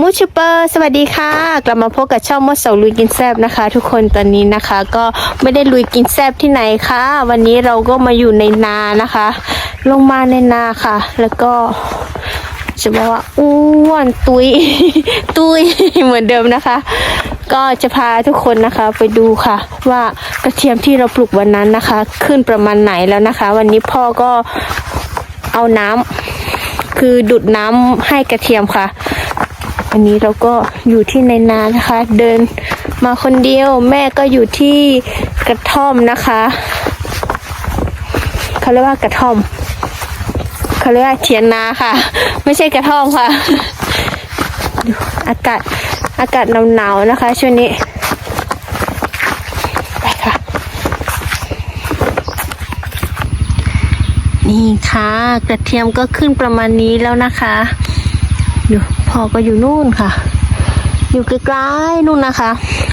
มูชูเปอร์สวัสดีค่ะ กลับมาพบกับช่องมดเสาลุยกินแซบนะคะ ทุกคนตอนนี้นะคะ ก็ไม่ได้ลุยกินแซบที่ไหนค่ะ วันนี้เราก็มาอยู่ในนานะคะ ลงมาในนาค่ะ แล้วก็จะบอกว่าอ้วนตุยตุยเหมือนเดิมนะคะ ก็จะพาทุกคนนะคะไปดูค่ะ ว่ากระเทียมที่เราปลูกวันนั้นนะคะ ขึ้นประมาณไหนแล้วนะคะ วันนี้พ่อก็เอาน้ำคือดุดน้ำให้กระเทียมค่ะ วันนี้เราก็อยู่ที่ในนานะคะ เดินมาคนเดียวแม่ก็อยู่ที่กระท่อมนะคะเขาเรียกว่ากระท่อมเขาเรียกว่าเทียนนาค่ะ ไม่ใช่กระท่อมค่ะ อากาศอากาศหนาวๆนะคะ ช่วงนี้ไปค่ะ นี่ค่ะ กระเทียมก็ขึ้นประมาณนี้แล้วนะคะ พ่อก็อยู่นู่นค่ะ อยู่ใกล้ๆนู่นนะคะ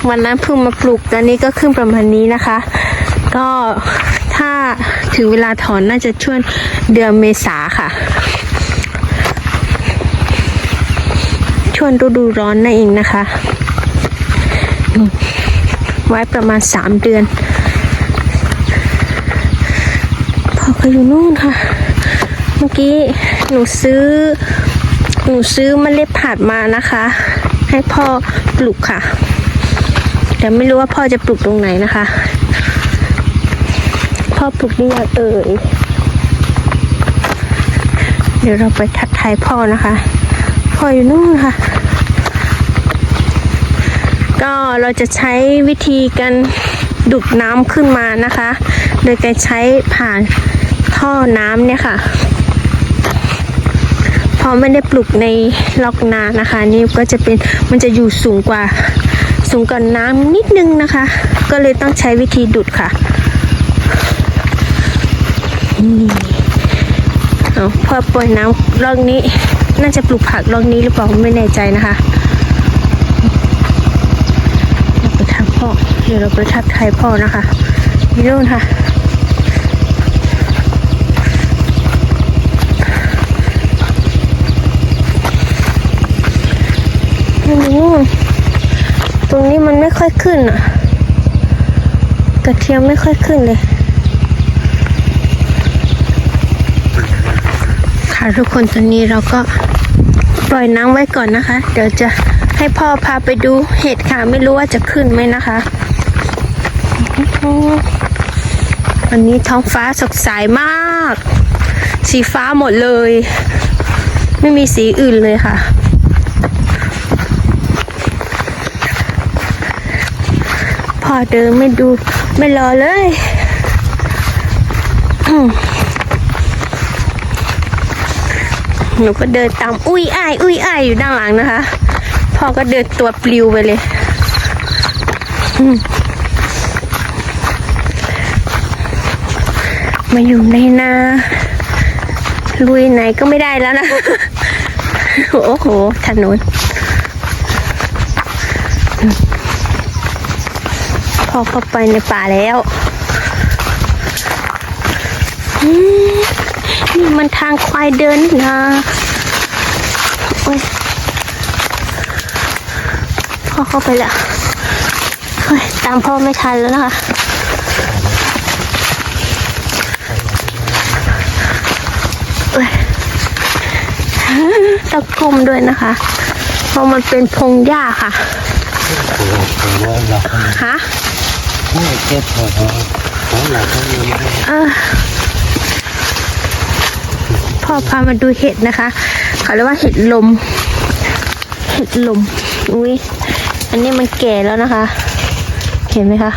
วันนั้นเพิ่งมาปลูกตอนนี้ก็ขึ้นประมาณนี้นะคะ ก็ถ้าถึงเวลาถอนน่าจะช่วงเดือนเมษาค่ะ ช่วงฤดูร้อนนั่นเองนะคะ ไว้ประมาณสามเดือนพ่อก็อยู่นู่นค่ะ เมื่อกี้หนูซื้อ หนูซื้อเมล็ดผัดมานะคะ ให้พ่อปลูกค่ะ แต่ไม่รู้ว่าพ่อจะปลูกตรงไหนนะคะ พ่อปลูกนี่ยังเอ่ยเดี๋ยวเราไปทักทายพ่อนะคะ พ่ออยู่นู่นค่ะ ก็เราจะใช้วิธีการดุดน้ำขึ้นมานะคะ โดยการใช้ผ่านท่อน้ำเนี่ยค่ะ ราะไม่ได้ปลูกในล็อกนานะคะ นี่ก็จะเป็นมันจะอยู่สูงกว่า สูงกว่าน้ำนิดนึงนะคะ ก็เลยต้องใช้วิธีดุดค่ะนี่เอาพอปล่อยน้ำลอกนี้ น่าจะปลูกผักลอกนี้หรือเปล่าไม่แน่ใจนะคะเราไปทางพ่อเดี๋ยวเราไปทักทายพ่อนะคะนี่นู่นค่ะ ไม่ตรงนี้มันไม่ค่อยขึ้นอะ กระเทียมไม่ค่อยขึ้นเลยค่ะทุกคนตอนนี้เราก็ปล่อยน้ำไว้ก่อนนะคะ เดี๋ยวจะให้พ่อพาไปดูเห็ดค่ะ ไม่รู้ว่าจะขึ้นไหมนะคะ วันนี้ท้องฟ้าสดใสมาก สีฟ้าหมดเลย ไม่มีสีอื่นเลยค่ะ พอเดินไม่ดูไม่รอเลยหนูก็เดินตามอุ้ยอ้ายอุ้ยอ้ายอยู่ด้านหลังนะคะ พ่อก็เดินตัวปลิวไปเลยมมาอยู่ในนาลุยไหนก็ไม่ได้แล้วนะ โอ้โหถนน พอเข้าไปในป่าแล้วอืมนี่มันทางควายเดินนี่นะโอ้ยพ่อเข้าไปแล้วเฮ้ยตามพ่อไม่ทันแล้วนะคะเอ้ยตะกลมด้วยนะคะ เพราะมันเป็นพงหญ้าค่ะฮะ เออพ่อพามาดูเห็ดนะคะ เขาเรียกว่าเห็ดลม เห็ดลม อุ้ยอันนี้มันแก่แล้วนะคะ เห็นไหมคะ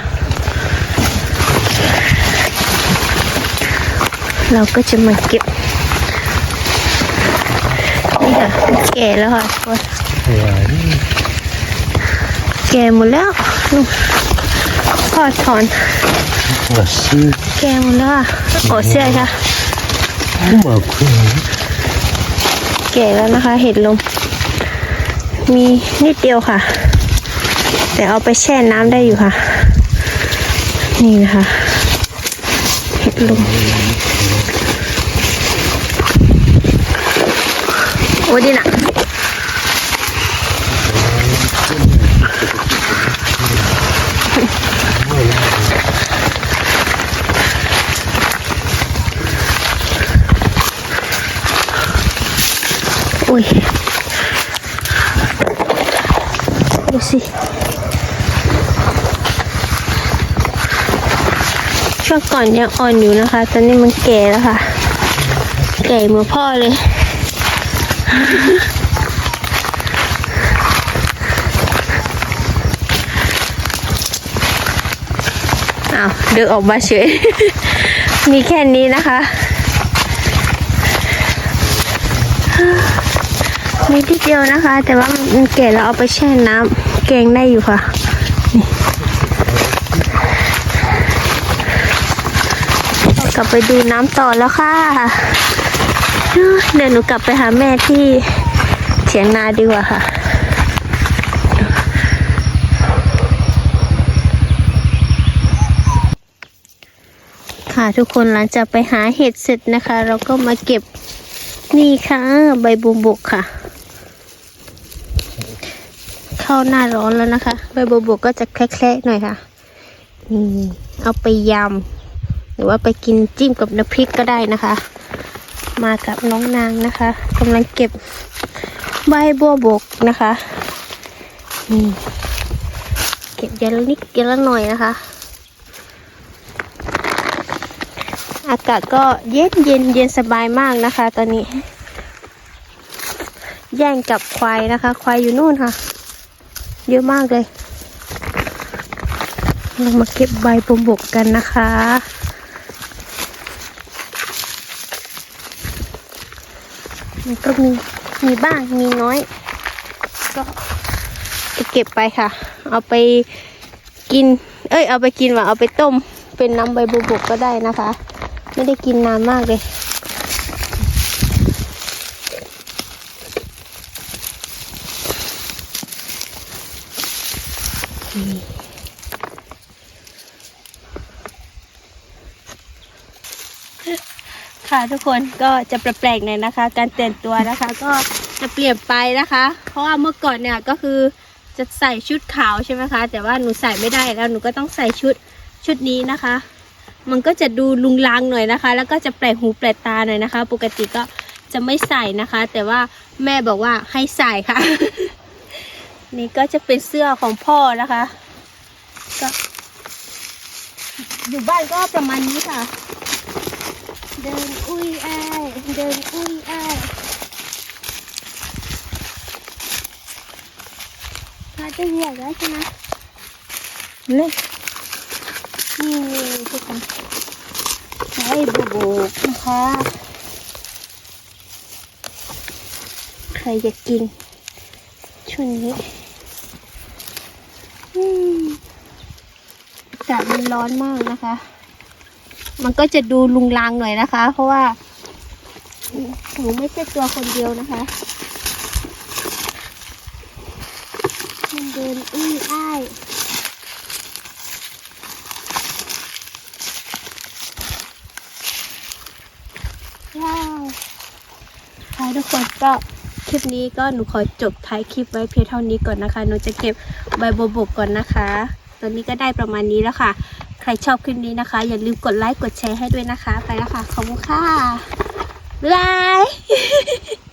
เราก็จะมาเก็บ นี่ค่ะ แก่แล้วค่ะทุกคนแก่หมดแล้วนู่ พ่อถอนแกงหมดแล้วอะโอ้เสียค่ะแก่แล้วนะคะ เห็ดลม มีนิดเดียวค่ะ แต่เอาไปแช่น้ำได้อยู่ค่ะ นี่นะคะ เห็ดลมโอ้ดีนะ ยดูสิช่วงก่อนยังอ่อนอยู่นะคะ ตอนนี้มันแก่แล้วค่ะ แก่เหมือนพ่อเลย อ้าวเดินออกมาเฉย มีแค่นี้นะคะ มีที่เดียวนะคะ แต่ว่ามันแก่แล้วเอาไปแช่น้ำแกงได้อยู่ค่ะนี่กลับไปดูน้ำต่อแล้วค่ะ เดี๋ยวหนูกลับไปหาแม่ที่เถียงนาดีกว่าค่ะค่ะทุกคนหลังจากไปหาเห็ดเสร็จนะคะ เราก็มาเก็บนี่ค่ะ ใบบุบกค่ะ เข้าหน้าร้อนแล้วนะคะ ใบบุบกก็จะแคละๆหน่อยค่ะนี่เอาไปยำหรือว่าไปกินจิ้มกับน้ำพริกก็ได้นะคะ มากับน้องนางนะคะกำลังเก็บใบบัวบกนะคะนี่เก็บอยางละนิดอยางละหน่อยนะคะ อากาศก็เย็นเย็นเย็นสบายมากนะคะ ตอนนี้ แย่งกับควายนะคะ ควายอยู่นู่นค่ะ เยอะมากเลย เรามาเก็บใบบมบกกันนะคะ มันก็มีมีบ้างมีน้อย ก็เก็บไปค่ะ เอาไปกิน เอ้ย เอาไปกินว่าเอาไปต้ม เป็นน้ำใบบุบกก็ได้นะคะ ไม่ได้กินนานมากเลย ค่ะ ทุกคนก็จะแปลกๆหน่อยนะคะ การแต่งตัวนะคะ ก็จะเปลี่ยนไปนะคะ เพราะว่าเมื่อก่อนเนี่ยก็คือจะใส่ชุดขาวใช่ไหมคะ แต่ว่าหนูใส่ไม่ได้แล้วหนูก็ต้องใส่ชุดชุดนี้นะคะ มันก็จะดูลุงลังหน่อยนะคะ แล้วก็จะแปลกหูแปลกตาหน่อยนะคะ ปกติก็จะไม่ใส่นะคะ แต่ว่าแม่บอกว่าให้ใส่ค่ะ นี่ก็จะเป็นเสื้อของพ่อนะคะก็อยู่บ้านก็ประมาณนี้ค่ะ อุ้ยอ้ายเดินอุ้ยอ้ายพาจะเหยียบแล้วใช่ไหมเลยนี่ทุกคนใช้บุบกนะคะใครจะกินช่วงนี้อืมอากาศมันร้อนมากนะคะ มันก็จะดูลุงลางหน่อยนะคะ เพราะว่าหนูไม่ใช่ตัวคนเดียวนะคะมันเดินอื้ออ้ายว้าวค่ะทุกคนก็คลิปนี้ก็หนูขอจบท้ายคลิปไว้เพียงเท่านี้ก่อนนะคะ หนูจะเก็บใบโบบกก่อนนะคะ ตอนนี้ก็ได้ประมาณนี้แล้วค่ะ ใครชอบคลิปนี้นะคะ อย่าลืมกดไลค์กดแชร์ให้ด้วยนะคะ ไปแล้วค่ะ ขอบคุณค่ะบ๊ายบาย